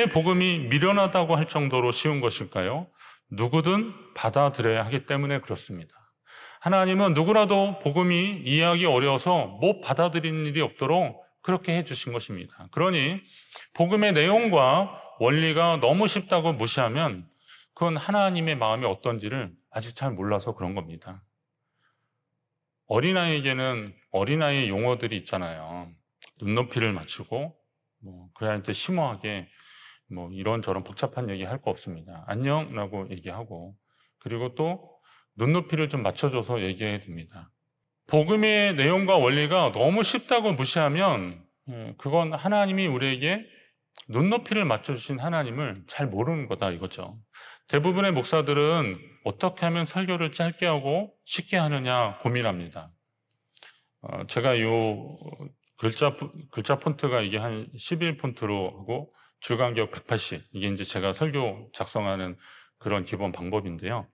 왜 복음이 미련하다고 할 정도로 쉬운 것일까요? 누구든 받아들여야 하기 때문에 그렇습니다. 하나님은 누구라도 복음이 이해하기 어려워서 못 받아들이는 일이 없도록 그렇게 해주신 것입니다. 그러니 복음의 내용과 원리가 너무 쉽다고 무시하면 그건 하나님의 마음이 어떤지를 아직 잘 몰라서 그런 겁니다. 어린아이에게는 어린아이 용어들이 있잖아요. 눈높이를 맞추고, 뭐, 그 아이한테 심오하게 뭐 이런저런 복잡한 얘기 할 거 없습니다. 안녕라고 얘기하고, 그리고 또 눈높이를 좀 맞춰줘서 얘기해야 됩니다. 복음의 내용과 원리가 너무 쉽다고 무시하면, 예, 그건 하나님이 우리에게 눈높이를 맞춰주신 하나님을 잘 모르는 거다 이거죠. 대부분의 목사들은 어떻게 하면 설교를 짧게 하고 쉽게 하느냐 고민합니다. 어, 제가 요 글자, 글자 폰트가 이게 한 11폰트로 하고 줄간격 180. 이게 이제 제가 설교 작성하는 그런 기본 방법인데요.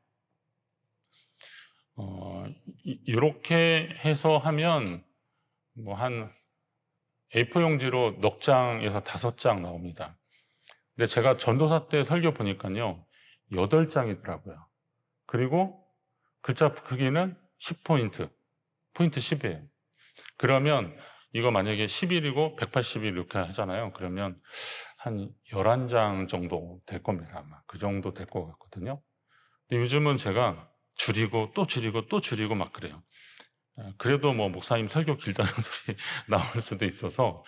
어, 이- 이렇게 해서 하면 뭐 한 A4 용지로 넉 장에서 다섯 장 나옵니다. 근데 제가 전도사 때 설교 보니까요. 8장이더라고요. 그리고 글자 크기는 10포인트. 포인트 10이에요. 그러면 이거 만약에 10일이고 180일 이렇게 하잖아요. 그러면 한 11장 정도 될 겁니다. 아마. 그 정도 될 것 같거든요. 근데 요즘은 제가 줄이고 또 줄이고 또 줄이고 막 그래요. 아, 그래도 뭐 목사님 설교 길다는 소리 나올 수도 있어서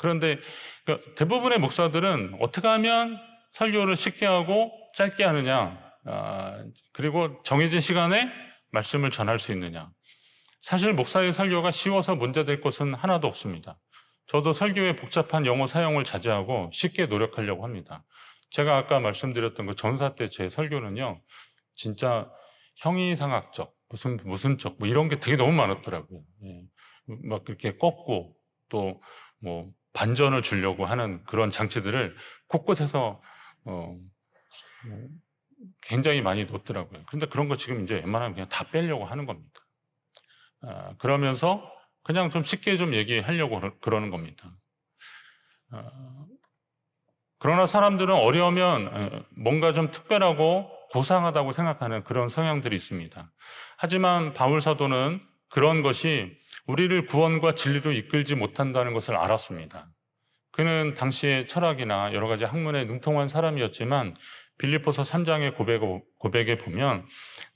그런데 그러니까 대부분의 목사들은 어떻게 하면 설교를 쉽게 하고 짧게 하느냐 아, 그리고 정해진 시간에 말씀을 전할 수 있느냐 사실 목사의 설교가 쉬워서 문제될 것은 하나도 없습니다. 저도 설교의 복잡한 영어 사용을 자제하고 쉽게 노력하려고 합니다. 제가 아까 말씀드렸던 그 전사 때 제 설교는요, 진짜 형이상학적, 무슨, 무슨 적, 뭐 이런 게 되게 너무 많았더라고요. 예. 막 그렇게 꺾고 또 뭐 반전을 주려고 하는 그런 장치들을 곳곳에서 어, 뭐 굉장히 많이 놓더라고요. 그런데 그런 거 지금 이제 웬만하면 그냥 다 빼려고 하는 겁니다. 아, 그러면서 그냥 좀 쉽게 좀 얘기하려고 그러- 그러는 겁니다. 아, 그러나 사람들은 어려우면 에, 뭔가 좀 특별하고 고상하다고 생각하는 그런 성향들이 있습니다. 하지만 바울 사도는 그런 것이 우리를 구원과 진리로 이끌지 못한다는 것을 알았습니다. 그는 당시의 철학이나 여러 가지 학문에 능통한 사람이었지만 빌리포서 3장의 고백, 고백에 보면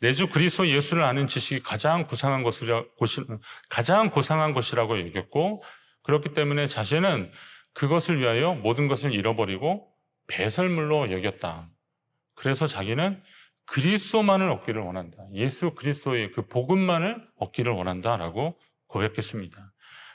내 주 그리스도 예수를 아는 지식이 가장 고상한 것이라, 것이, 가장 고상한 것이라고 여겼고 그렇기 때문에 자신은 그것을 위하여 모든 것을 잃어버리고 배설물로 여겼다. 그래서 자기는 그리스도만을 얻기를 원한다. 예수 그리스도의 그 복음만을 얻기를 원한다라고 고백했습니다.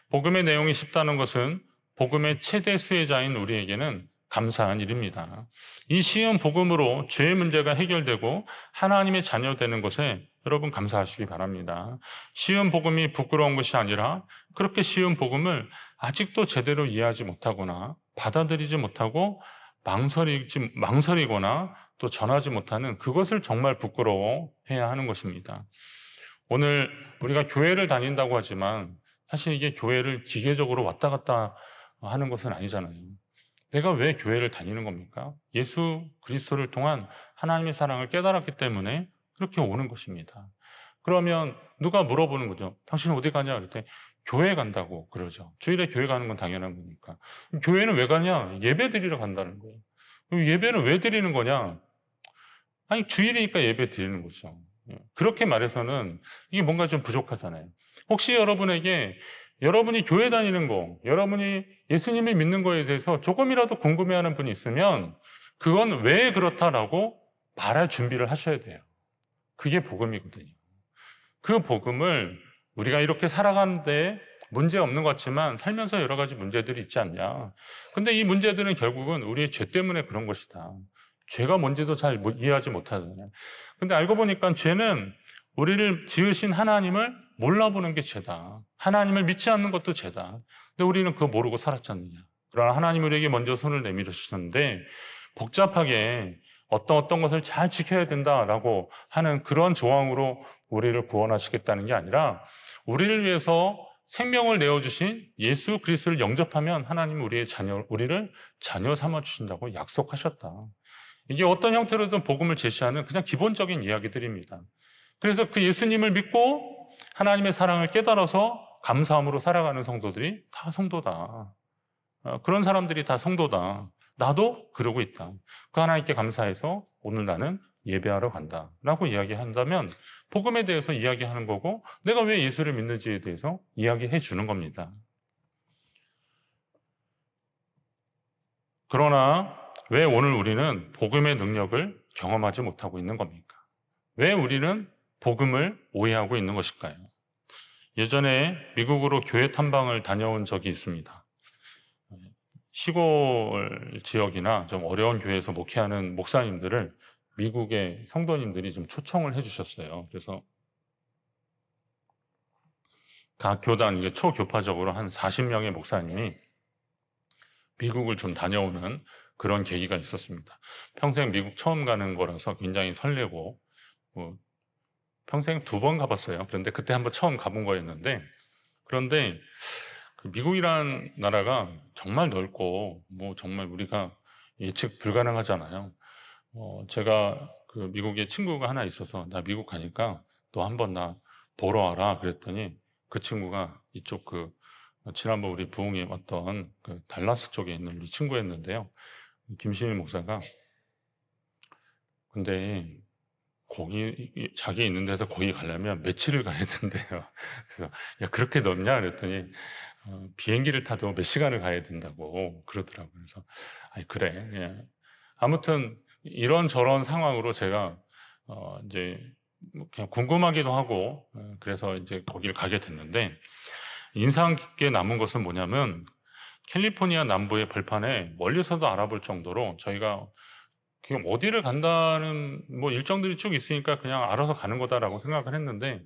복음의 내용이 쉽다는 것은 복음의 최대 수혜자인 우리에게는 감사한 일입니다. 이 쉬운 복음으로 죄의 문제가 해결되고 하나님의 자녀 되는 것에 여러분 감사하시기 바랍니다. 쉬운 복음이 부끄러운 것이 아니라 그렇게 쉬운 복음을 아직도 제대로 이해하지 못하거나 받아들이지 못하고 망설이지, 망설이거나 또 전하지 못하는 그것을 정말 부끄러워해야 하는 것입니다. 오늘 우리가 교회를 다닌다고 하지만 사실 이게 교회를 기계적으로 왔다 갔다 하는 것은 아니잖아요. 내가 왜 교회를 다니는 겁니까? 예수 그리스도를 통한 하나님의 사랑을 깨달았기 때문에 그렇게 오는 것입니다. 그러면 누가 물어보는 거죠. 당신 어디 가냐? 그럴 때 교회 간다고 그러죠. 주일에 교회 가는 건 당연한 거니까. 교회는 왜 가냐? 예배 드리러 간다는 거예요. 예배는 왜 드리는 거냐? 아니, 주일이니까 예배 드리는 거죠. 예. 그렇게 말해서는 이게 뭔가 좀 부족하잖아요. 혹시 여러분에게 여러분이 교회 다니는 거, 여러분이 예수님을 믿는 거에 대해서 조금이라도 궁금해하는 분이 있으면 그건 왜 그렇다라고 말할 준비를 하셔야 돼요. 그게 복음이거든요. 그 복음을 우리가 이렇게 살아가는데 문제 없는 것 같지만 살면서 여러 가지 문제들이 있지 않냐. 근데 이 문제들은 결국은 우리의 죄 때문에 그런 것이다. 죄가 뭔지도 잘 못- 이해하지 못하잖아요. 근데 알고 보니까 죄는 우리를 지으신 하나님을 몰라보는 게 죄다. 하나님을 믿지 않는 것도 죄다. 근데 우리는 그거 모르고 살았지 않느냐. 그러나 하나님 우리에게 먼저 손을 내밀어 주셨는데 복잡하게 어떤 어떤 것을 잘 지켜야 된다라고 하는 그런 조항으로 우리를 구원하시겠다는 게 아니라 우리를 위해서 생명을 내어 주신 예수 그리스도를 영접하면 하나님은 우리의 자녀 우리를 자녀 삼아 주신다고 약속하셨다. 이게 어떤 형태로든 복음을 제시하는 그냥 기본적인 이야기들입니다. 그래서 그 예수님을 믿고 하나님의 사랑을 깨달아서 감사함으로 살아가는 성도들이 다 성도다. 어, 그런 사람들이 다 성도다. 나도 그러고 있다. 그 하나님께 감사해서 오늘 나는 예배하러 간다. 라고 이야기한다면 복음에 대해서 이야기하는 거고 내가 왜 예수를 믿는지에 대해서 이야기해 주는 겁니다. 그러나 왜 오늘 우리는 복음의 능력을 경험하지 못하고 있는 겁니까? 왜 우리는 복음을 오해하고 있는 것일까요? 예전에 미국으로 교회 탐방을 다녀온 적이 있습니다. 시골 지역이나 좀 어려운 교회에서 목회하는 목사님들을 미국의 성도님들이 좀 초청을 해주셨어요. 그래서 각 교단 이게 초교파적으로 한 40명의 목사님이 미국을 좀 다녀오는 그런 계기가 있었습니다. 평생 미국 처음 가는 거라서 굉장히 설레고 뭐 평생 두 번 가봤어요. 그런데 그때 한번 처음 가본 거였는데 그런데 그 미국이란 나라가 정말 넓고 뭐 정말 우리가 예측 불가능하잖아요. 어, 제가 그 미국에 친구가 하나 있어서 나 미국 가니까 너 한번 나 보러 와라 그랬더니 그 친구가 이쪽 그 지난번 우리 부흥에 왔던 그 달라스 쪽에 있는 우리 친구였는데요. 김시민 목사가 근데 거기 이- 자기 있는 데서 거기 가려면 며칠을 가야 된대요. 그래서 야 그렇게 넓냐 그랬더니 어, 비행기를 타도 몇 시간을 가야 된다고 그러더라고요. 그래서 아니 그래. 예. 아무튼 이런 저런 상황으로 제가 어, 이제 뭐 그냥 궁금하기도 하고 어, 그래서 이제 거기를 가게 됐는데 인상 깊게 남은 것은 뭐냐면 캘리포니아 남부의 벌판에 멀리서도 알아볼 정도로 저희가 그냥 어디를 간다는 뭐 일정들이 쭉 있으니까 그냥 알아서 가는 거다라고 생각을 했는데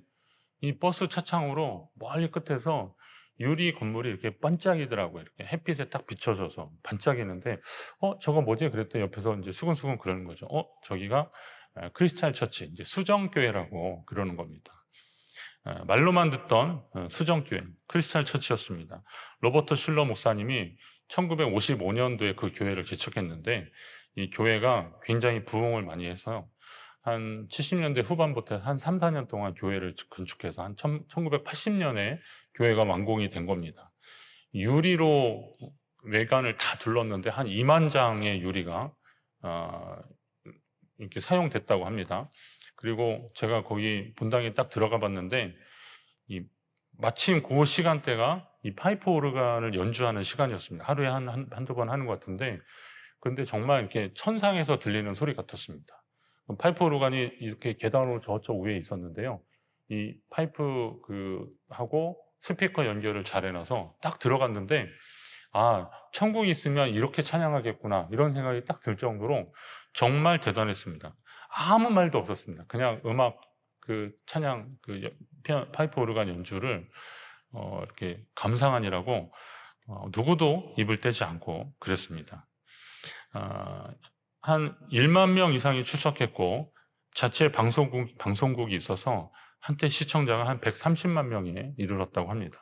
이 버스 차창으로 멀리 끝에서 유리 건물이 이렇게 반짝이더라고요. 이렇게 햇빛에 딱 비춰져서 반짝이는데 어 저거 뭐지? 그랬더니 옆에서 이제 수근수근 그러는 거죠. 어 저기가 에, 크리스탈 처치 이제 수정교회라고 그러는 겁니다. 에, 말로만 듣던 어, 수정교회 크리스탈 처치였습니다. 로버트 슐러 목사님이 1955년도에 그 교회를 개척했는데 이 교회가 굉장히 부흥을 많이 해서 한 70년대 후반부터 한 3, 4년 동안 교회를 건축해서 한 1980년에 교회가 완공이 된 겁니다. 유리로 외관을 다 둘렀는데 한 2만 장의 유리가 어, 이렇게 사용됐다고 합니다. 그리고 제가 거기 본당에 딱 들어가 봤는데 이 마침 그 시간대가 이 파이프 오르간을 연주하는 시간이었습니다. 하루에 한, 한, 한두 번 하는 것 같은데 근데 정말 이렇게 천상에서 들리는 소리 같았습니다. 파이프 오르간이 이렇게 계단으로 저쪽 위에 있었는데요. 이 파이프 그 하고 스피커 연결을 잘 해놔서 딱 들어갔는데 아 천국이 있으면 이렇게 찬양하겠구나 이런 생각이 딱 들 정도로 정말 대단했습니다. 아무 말도 없었습니다. 그냥 음악 그 찬양 그 파이프 오르간 연주를 어, 이렇게 감상하니라고 어, 누구도 입을 떼지 않고 그랬습니다. 아, 한 1만 명 이상이 출석했고 자체 방송국, 방송국이 있어서 한때 시청자가 한 130만 명에 이르렀다고 합니다.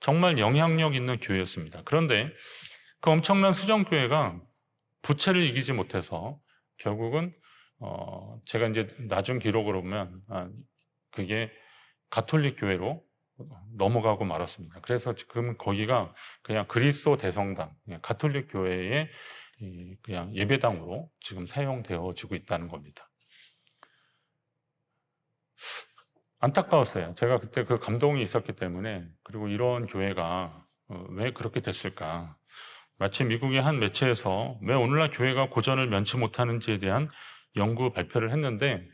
정말 영향력 있는 교회였습니다. 그런데 그 엄청난 수정교회가 부채를 이기지 못해서 결국은 어, 제가 이제 나중 기록으로 보면 아, 그게 가톨릭 교회로 넘어가고 말았습니다. 그래서 지금 거기가 그냥 그리스도 대성당, 가톨릭 교회의 이 그냥 예배당으로 지금 사용되어지고 있다는 겁니다. 안타까웠어요. 제가 그때 그 감동이 있었기 때문에 그리고 이런 교회가 어, 왜 그렇게 됐을까? 마치 미국의 한 매체에서 왜 오늘날 교회가 고전을 면치 못하는지에 대한 연구 발표를 했는데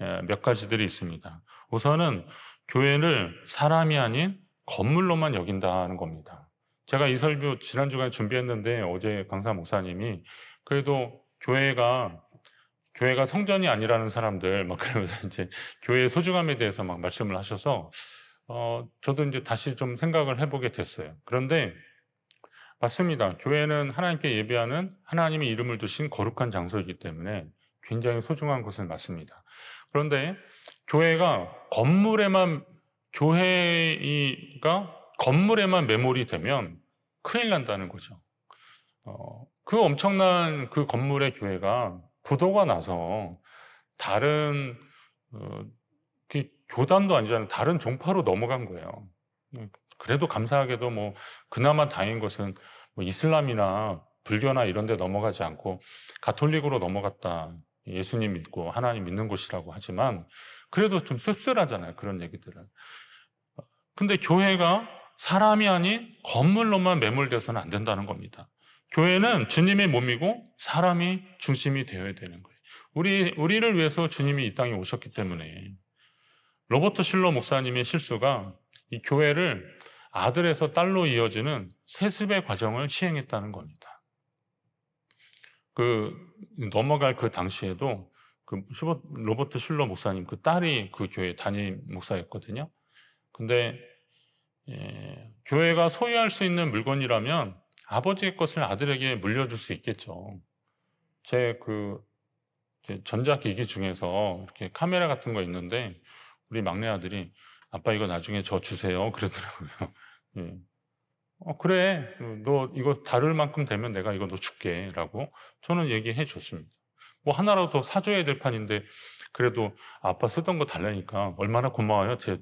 에, 몇 가지들이 있습니다. 우선은 교회를 사람이 아닌 건물로만 여긴다는 겁니다. 제가 이 설교 지난 주간에 준비했는데 어제 강사 목사님이 그래도 교회가 교회가 성전이 아니라는 사람들 막 그러면서 이제 교회의 소중함에 대해서 막 말씀을 하셔서 어 저도 이제 다시 좀 생각을 해보게 됐어요. 그런데 맞습니다. 교회는 하나님께 예배하는 하나님의 이름을 두신 거룩한 장소이기 때문에 굉장히 소중한 것은 맞습니다. 그런데 교회가 건물에만 교회가 건물에만 매몰이 되면 큰일 난다는 거죠. 어, 그 엄청난 그 건물의 교회가 부도가 나서 다른 어, 그 교단도 아니잖아요. 다른 종파로 넘어간 거예요. 음, 그래도 감사하게도 뭐 그나마 다행인 것은 뭐 이슬람이나 불교나 이런 데 넘어가지 않고 가톨릭으로 넘어갔다. 예수님 믿고 하나님 믿는 곳이라고 하지만 그래도 좀 씁쓸하잖아요. 그런 얘기들은. 근데 교회가 사람이 아닌 건물로만 매몰돼서는 안 된다는 겁니다. 교회는 주님의 몸이고 사람이 중심이 되어야 되는 거예요. 우리, 우리를 위해서 주님이 이 땅에 오셨기 때문에 로버트 실러 목사님의 실수가 이 교회를 아들에서 딸로 이어지는 세습의 과정을 시행했다는 겁니다. 그 넘어갈 그 당시에도 그 로버트 실러 목사님 그 딸이 그 교회 담임 목사였거든요. 근데 예, 교회가 소유할 수 있는 물건이라면 아버지의 것을 아들에게 물려줄 수 있겠죠. 제 그 전자기기 중에서 이렇게 카메라 같은 거 있는데 우리 막내 아들이 아빠 이거 나중에 저 주세요 그러더라고요. 예. 어, 그래 너 이거 다룰 만큼 되면 내가 이거 너 줄게 라고 저는 얘기해 줬습니다. 뭐 하나라도 더 사줘야 될 판인데 그래도 아빠 쓰던 거 달라니까 얼마나 고마워요. 제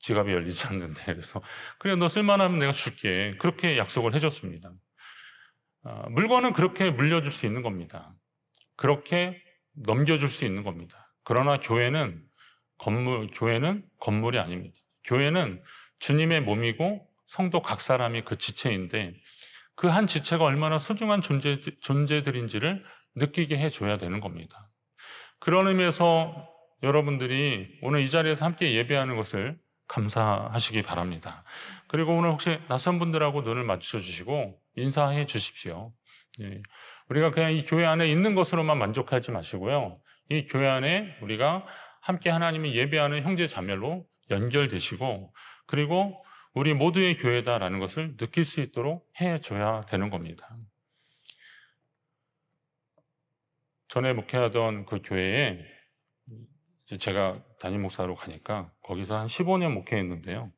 지갑이 열리지 않는데 그래서 그래 너 쓸만하면 내가 줄게 그렇게 약속을 해줬습니다. 아, 물건은 그렇게 물려줄 수 있는 겁니다. 그렇게 넘겨줄 수 있는 겁니다. 그러나 교회는 건물 교회는 건물이 아닙니다. 교회는 주님의 몸이고 성도 각 사람이 그 지체인데 그 한 지체가 얼마나 소중한 존재, 존재들인지를 느끼게 해줘야 되는 겁니다. 그런 의미에서 여러분들이 오늘 이 자리에서 함께 예배하는 것을 감사하시기 바랍니다. 그리고 오늘 혹시 낯선 분들하고 눈을 맞춰 주시고 인사해 주십시오. 예. 우리가 그냥 이 교회 안에 있는 것으로만 만족하지 마시고요. 이 교회 안에 우리가 함께 하나님이 예배하는 형제 자매로 연결되시고 그리고 우리 모두의 교회다라는 것을 느낄 수 있도록 해줘야 되는 겁니다. 전에 목회하던 그 교회에 제가 담임 목사로 가니까 거기서 한 15년 목회했는데요.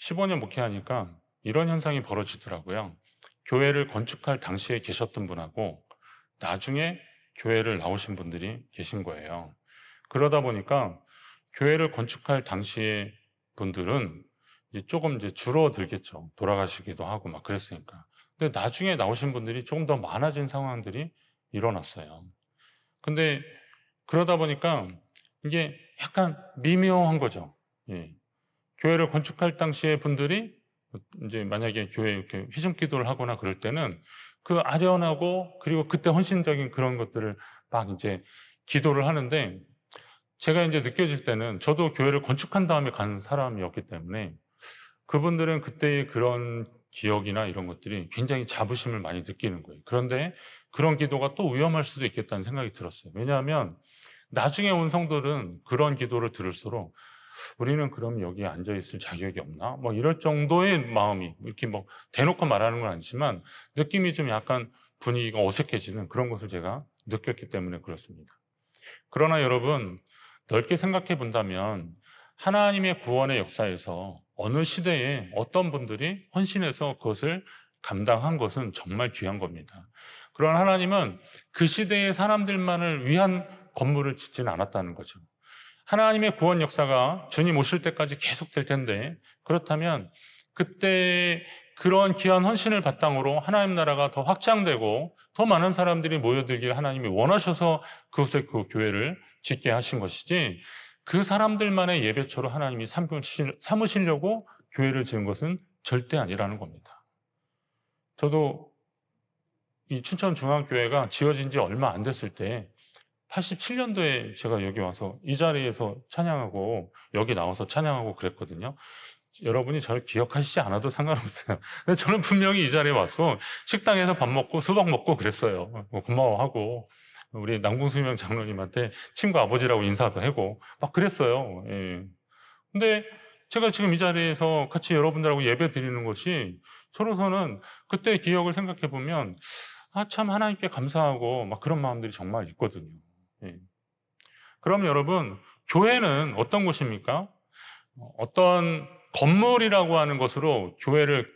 15년 목회하니까 이런 현상이 벌어지더라고요. 교회를 건축할 당시에 계셨던 분하고 나중에 교회를 나오신 분들이 계신 거예요. 그러다 보니까 교회를 건축할 당시의 분들은 이제 조금 이제 줄어들겠죠. 돌아가시기도 하고 막 그랬으니까. 근데 나중에 나오신 분들이 조금 더 많아진 상황들이 일어났어요. 근데 그러다 보니까 이게 약간 미묘한 거죠. 예. 교회를 건축할 당시에 분들이 이제 만약에 교회 이렇게 회중 기도를 하거나 그럴 때는 그 아련하고 그리고 그때 헌신적인 그런 것들을 막 이제 기도를 하는데 제가 이제 느껴질 때는 저도 교회를 건축한 다음에 간 사람이었기 때문에 그분들은 그때의 그런 기억이나 이런 것들이 굉장히 자부심을 많이 느끼는 거예요. 그런데 그런 기도가 또 위험할 수도 있겠다는 생각이 들었어요. 왜냐하면 나중에 온 성도는 그런 기도를 들을수록 우리는 그럼 여기에 앉아 있을 자격이 없나? 뭐 이럴 정도의 마음이 이렇게 뭐 대놓고 말하는 건 아니지만 느낌이 좀 약간 분위기가 어색해지는 그런 것을 제가 느꼈기 때문에 그렇습니다. 그러나 여러분 넓게 생각해 본다면 하나님의 구원의 역사에서 어느 시대에 어떤 분들이 헌신해서 그것을 감당한 것은 정말 귀한 겁니다. 그러나 하나님은 그 시대의 사람들만을 위한 건물을 짓지는 않았다는 거죠. 하나님의 구원 역사가 주님 오실 때까지 계속 될 텐데 그렇다면 그때 그런 귀한 헌신을 바탕으로 하나님 나라가 더 확장되고 더 많은 사람들이 모여들길 하나님이 원하셔서 그곳에 그 교회를 짓게 하신 것이지 그 사람들만의 예배처로 하나님이 삼으시려고 교회를 지은 것은 절대 아니라는 겁니다. 저도 이 춘천 중앙교회가 지어진 지 얼마 안 됐을 때 87년도에 제가 여기 와서 이 자리에서 찬양하고 여기 나와서 찬양하고 그랬거든요. 여러분이 저를 기억하시지 않아도 상관없어요. 근데 저는 분명히 이 자리에 와서 식당에서 밥 먹고 수박 먹고 그랬어요. 뭐 고마워하고 우리 남궁수명 장로님한테 친구 아버지라고 인사도 하고 막 그랬어요. 예. 근데 제가 지금 이 자리에서 같이 여러분들하고 예배 드리는 것이 저로서는 그때 기억을 생각해 보면 아, 참 하나님께 감사하고 막 그런 마음들이 정말 있거든요. 예. 그럼 여러분, 교회는 어떤 곳입니까? 어떤 건물이라고 하는 것으로 교회를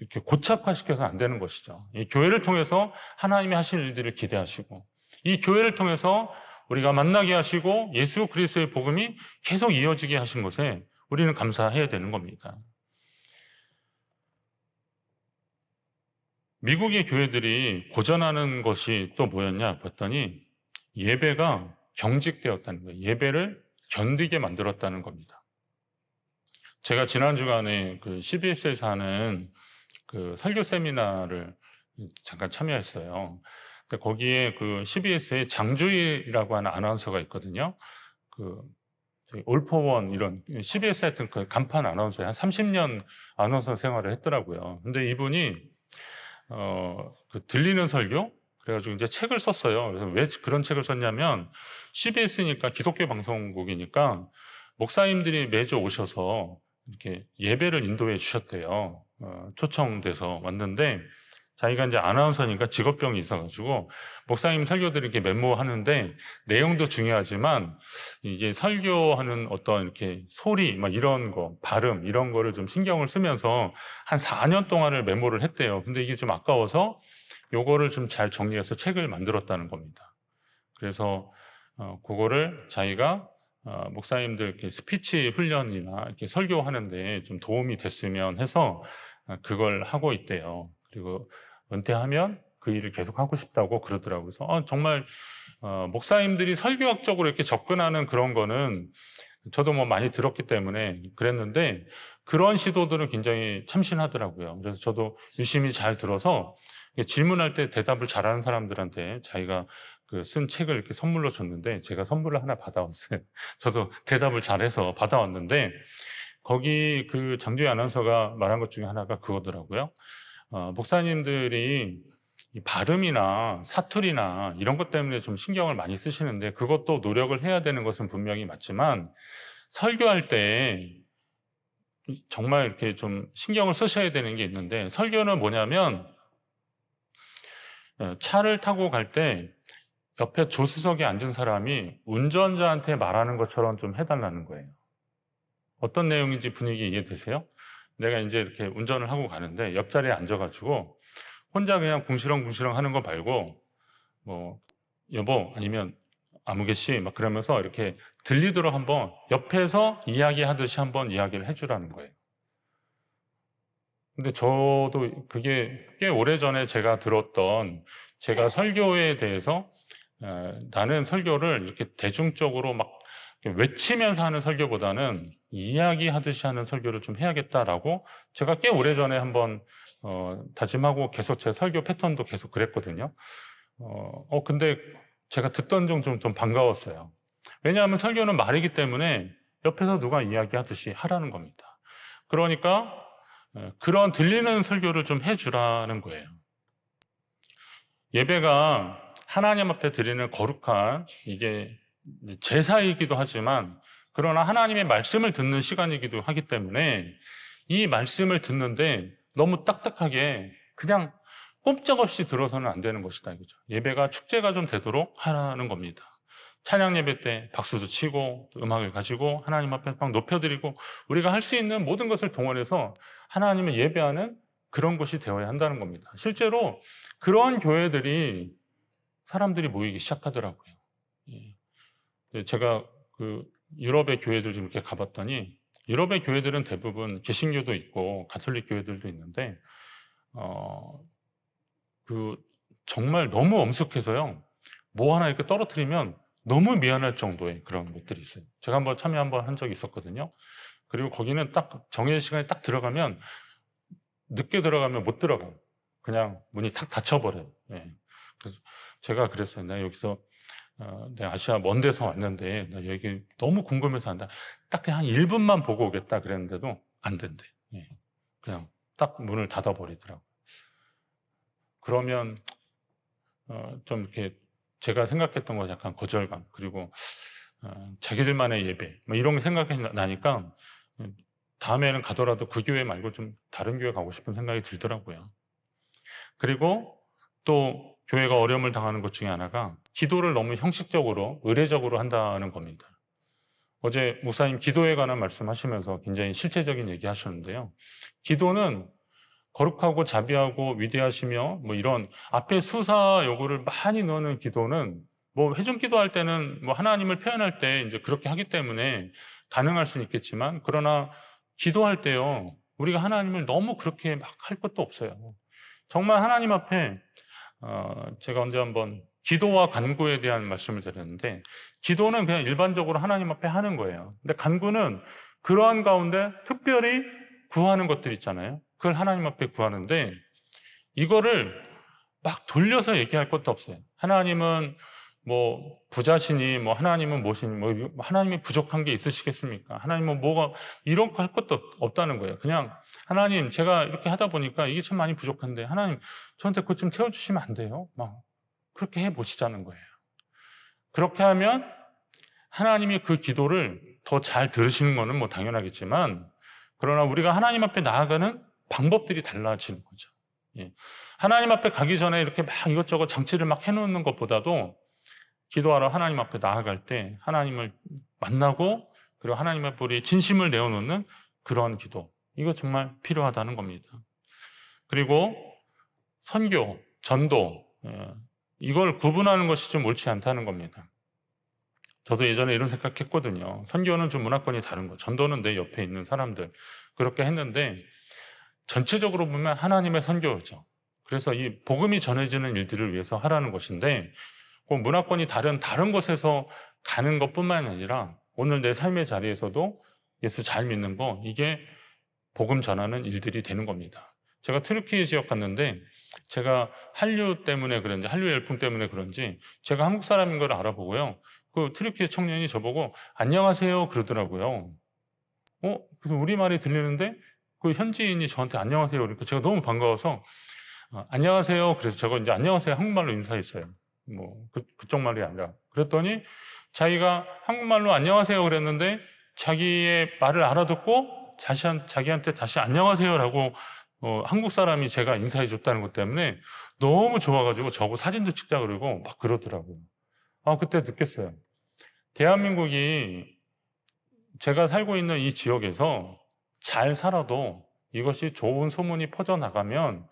이렇게 고착화시켜서 안 되는 것이죠. 이 교회를 통해서 하나님이 하실 일들을 기대하시고 이 교회를 통해서 우리가 만나게 하시고 예수 그리스도의 복음이 계속 이어지게 하신 것에 우리는 감사해야 되는 겁니다. 미국의 교회들이 고전하는 것이 또 뭐였냐 봤더니 예배가 경직되었다는 거예요. 예배를 견디게 만들었다는 겁니다. 제가 지난 주간에 그 CBS에서 하는 그 설교 세미나를 잠깐 참여했어요. 근데 거기에 그 CBS의 장주희라고 하는 아나운서가 있거든요. 그 올포원 이런 CBS 하여튼 그 간판 아나운서에 한 30년 아나운서 생활을 했더라고요. 근데 이분이 어, 그 들리는 설교 그래가지고 이제 책을 썼어요. 그래서 왜 그런 책을 썼냐면 CBS니까 기독교 방송국이니까 목사님들이 매주 오셔서 이렇게 예배를 인도해 주셨대요. 어, 초청돼서 왔는데 자기가 이제 아나운서니까 직업병이 있어가지고 목사님 설교들 이렇게 메모하는데 내용도 중요하지만 이게 설교하는 어떤 이렇게 소리 막 이런 거 발음 이런 거를 좀 신경을 쓰면서 한 4년 동안을 메모를 했대요. 근데 이게 좀 아까워서 요거를 좀 잘 정리해서 책을 만들었다는 겁니다. 그래서 어, 그거를 자기가 어, 목사님들 이렇게 스피치 훈련이나 이렇게 설교하는데 좀 도움이 됐으면 해서 어, 그걸 하고 있대요. 그리고 은퇴하면 그 일을 계속 하고 싶다고 그러더라고요. 그래서 어, 정말 어, 목사님들이 설교학적으로 이렇게 접근하는 그런 거는 저도 뭐 많이 들었기 때문에 그랬는데 그런 시도들은 굉장히 참신하더라고요. 그래서 저도 유심히 잘 들어서 질문할 때 대답을 잘하는 사람들한테 자기가 그 쓴 책을 이렇게 선물로 줬는데 제가 선물을 하나 받아왔어요. 저도 대답을 잘해서 받아왔는데 거기 그 장주희 아나운서가 말한 것 중에 하나가 그거더라고요. 어, 목사님들이 이 발음이나 사투리나 이런 것 때문에 좀 신경을 많이 쓰시는데 그것도 노력을 해야 되는 것은 분명히 맞지만 설교할 때 정말 이렇게 좀 신경을 쓰셔야 되는 게 있는데 설교는 뭐냐면 어, 차를 타고 갈 때 옆에 조수석에 앉은 사람이 운전자한테 말하는 것처럼 좀 해달라는 거예요. 어떤 내용인지 분위기 이해되세요? 내가 이제 이렇게 운전을 하고 가는데 옆자리에 앉아가지고 혼자 그냥 궁시렁궁시렁 하는 거 말고 뭐 여보 아니면 아무개 씨 막 그러면서 이렇게 들리도록 한번 옆에서 이야기하듯이 한번 이야기를 해주라는 거예요. 근데 저도 그게 꽤 오래 전에 제가 들었던 제가 설교에 대해서 에, 나는 설교를 이렇게 대중적으로 막 외치면서 하는 설교보다는 이야기하듯이 하는 설교를 좀 해야겠다라고 제가 꽤 오래 전에 한번 어, 다짐하고 계속 제 설교 패턴도 계속 그랬거든요. 어, 어 근데 제가 듣던 중좀좀 반가웠어요. 왜냐하면 설교는 말이기 때문에 옆에서 누가 이야기하듯이 하라는 겁니다. 그러니까 예, 그런 들리는 설교를 좀 해주라는 거예요. 예배가 하나님 앞에 드리는 거룩한 이게 제사이기도 하지만 그러나 하나님의 말씀을 듣는 시간이기도 하기 때문에 이 말씀을 듣는데 너무 딱딱하게 그냥 꼼짝없이 들어서는 안 되는 것이다 이거죠. 예배가 축제가 좀 되도록 하라는 겁니다. 찬양 예배 때 박수도 치고 음악을 가지고 하나님 앞에 막 높여드리고 우리가 할 수 있는 모든 것을 동원해서 하나님을 예배하는 그런 것이 되어야 한다는 겁니다. 실제로 그런 교회들이 사람들이 모이기 시작하더라고요. 예. 제가 그 유럽의 교회들 좀 이렇게 가봤더니 유럽의 교회들은 대부분 개신교도 있고 가톨릭 교회들도 있는데 어, 그 정말 너무 엄숙해서요. 뭐 하나 이렇게 떨어뜨리면 너무 미안할 정도의 그런 것들이 있어요. 제가 한번 참여 한번 한 적이 있었거든요. 그리고 거기는 딱 정해진 시간에 딱 들어가면 늦게 들어가면 못 들어가요. 그냥 문이 탁 닫혀버려요. 예. 그래서 제가 그랬어요. 나 여기서 어, 내가 아시아 먼 데서 왔는데 나 여기 너무 궁금해서 한다. 딱 그냥 한 1분만 보고 오겠다 그랬는데도 안 된대. 예. 그냥 딱 문을 닫아버리더라고. 그러면 어, 좀 이렇게 제가 생각했던 거 약간 거절감 그리고 어, 자기들만의 예배 뭐 이런 게 생각이 나니까 다음에는 가더라도 그 교회 말고 좀 다른 교회 가고 싶은 생각이 들더라고요. 그리고 또 교회가 어려움을 당하는 것 중에 하나가 기도를 너무 형식적으로 의례적으로 한다는 겁니다. 어제 목사님 기도에 관한 말씀하시면서 굉장히 실제적인 얘기 하셨는데요. 기도는 거룩하고 자비하고 위대하시며 뭐 이런 앞에 수사 요구를 많이 넣는 기도는 뭐 회중 기도할 때는 뭐 하나님을 표현할 때 이제 그렇게 하기 때문에 가능할 수는 있겠지만 그러나 기도할 때요 우리가 하나님을 너무 그렇게 막 할 것도 없어요. 정말 하나님 앞에 어 제가 언제 한번 기도와 간구에 대한 말씀을 드렸는데 기도는 그냥 일반적으로 하나님 앞에 하는 거예요. 근데 간구는 그러한 가운데 특별히 구하는 것들 있잖아요. 그걸 하나님 앞에 구하는데 이거를 막 돌려서 얘기할 것도 없어요. 하나님은 뭐 부자시니 뭐 하나님은 뭐시니 뭐 하나님이 부족한 게 있으시겠습니까? 하나님은 뭐가 이런 거 할 것도 없다는 거예요. 그냥 하나님 제가 이렇게 하다 보니까 이게 참 많이 부족한데 하나님 저한테 그것 좀 채워주시면 안 돼요? 막 그렇게 해 보시자는 거예요. 그렇게 하면 하나님이 그 기도를 더 잘 들으시는 거는 뭐 당연하겠지만 그러나 우리가 하나님 앞에 나아가는 방법들이 달라지는 거죠. 예. 하나님 앞에 가기 전에 이렇게 막 이것저것 장치를 막 해놓는 것보다도 기도하러 하나님 앞에 나아갈 때 하나님을 만나고 그리고 하나님 앞에 우리 진심을 내어놓는 그런 기도. 이거 정말 필요하다는 겁니다. 그리고 선교, 전도, 예. 이걸 구분하는 것이 좀 옳지 않다는 겁니다. 저도 예전에 이런 생각했거든요. 선교는 좀 문화권이 다른 거. 전도는 내 옆에 있는 사람들. 그렇게 했는데 전체적으로 보면 하나님의 선교죠. 그래서 이 복음이 전해지는 일들을 위해서 하라는 것인데 그 문화권이 다른 다른 곳에서 가는 것뿐만 아니라 오늘 내 삶의 자리에서도 예수 잘 믿는 거 이게 복음 전하는 일들이 되는 겁니다. 제가 트루키예 지역 갔는데 제가 한류 때문에 그런지 한류 열풍 때문에 그런지 제가 한국 사람인 걸 알아보고요. 그 트루키예 청년이 저보고 안녕하세요 그러더라고요. 어? 그래서 우리 말이 들리는데 그 현지인이 저한테 안녕하세요 그러니까 제가 너무 반가워서 어, 안녕하세요 그래서 제가 이제 안녕하세요 한국말로 인사했어요. 뭐 그, 그쪽 말이 아니라 그랬더니 자기가 한국말로 안녕하세요 그랬는데 자기의 말을 알아듣고 자시한, 자기한테 다시 안녕하세요라고 어, 한국 사람이 제가 인사해 줬다는 것 때문에 너무 좋아가지고 저거 사진도 찍자 그러고 막 그러더라고요. 아, 그때 느꼈어요. 대한민국이 제가 살고 있는 이 지역에서 잘 살아도 이것이 좋은 소문이 퍼져나가면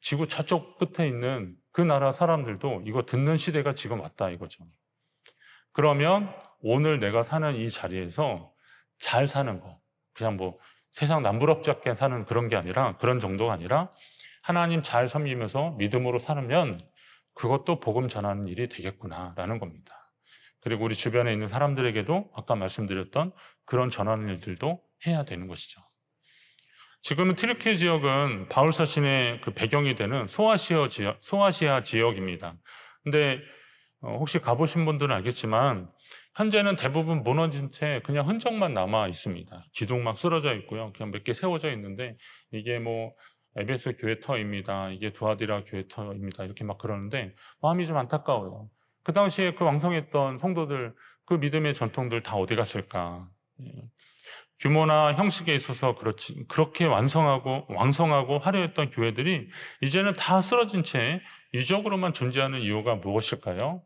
지구 저쪽 끝에 있는 그 나라 사람들도 이거 듣는 시대가 지금 왔다 이거죠. 그러면 오늘 내가 사는 이 자리에서 잘 사는 거, 그냥 뭐 세상 남부럽지 않게 사는 그런 게 아니라 그런 정도가 아니라 하나님 잘 섬기면서 믿음으로 살면 그것도 복음 전하는 일이 되겠구나라는 겁니다. 그리고 우리 주변에 있는 사람들에게도 아까 말씀드렸던 그런 전하는 일들도 해야 되는 것이죠. 지금은 트르키예 지역은 바울 사신의 그 배경이 되는 소아시아 지역, 소아시아 지역입니다. 근데 어, 혹시 가보신 분들은 알겠지만 현재는 대부분 무너진 채 그냥 흔적만 남아 있습니다. 기둥 막 쓰러져 있고요. 그냥 몇 개 세워져 있는데 이게 뭐 에베소 교회터입니다. 이게 두아디라 교회터입니다. 이렇게 막 그러는데 마음이 좀 안타까워요. 그 당시에 그 왕성했던 성도들 그 믿음의 전통들 다 어디 갔을까? 예. 규모나 형식에 있어서 그렇지 그렇게 완성하고 왕성하고 화려했던 교회들이 이제는 다 쓰러진 채 유적으로만 존재하는 이유가 무엇일까요?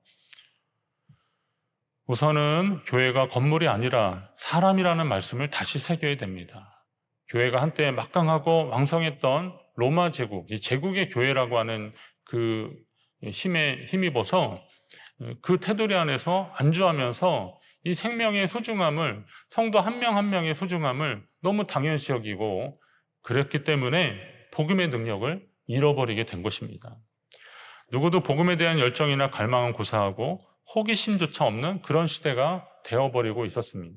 우선은 교회가 건물이 아니라 사람이라는 말씀을 다시 새겨야 됩니다. 교회가 한때 막강하고 왕성했던 로마 제국, 이 제국의 교회라고 하는 그 힘에 힘입어서 그 테두리 안에서 안주하면서 이 생명의 소중함을 성도 한 명 한 명의 소중함을 너무 당연시 여기고 그랬기 때문에 복음의 능력을 잃어버리게 된 것입니다. 누구도 복음에 대한 열정이나 갈망은 고사하고 호기심조차 없는 그런 시대가 되어버리고 있었습니다.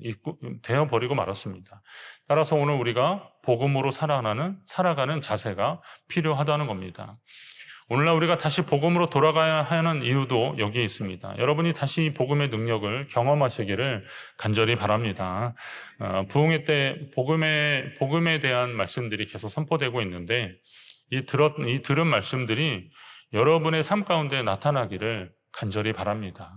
되어버리고 말았습니다. 따라서 오늘 우리가 복음으로 살아가는, 살아가는 자세가 필요하다는 겁니다. 오늘날 우리가 다시 복음으로 돌아가야 하는 이유도 여기에 있습니다. 여러분이 다시 복음의 능력을 경험하시기를 간절히 바랍니다. 어, 부흥회 때 복음의, 복음에 대한 말씀들이 계속 선포되고 있는데 이 들었, 이 들은 말씀들이 여러분의 삶 가운데 나타나기를 간절히 바랍니다.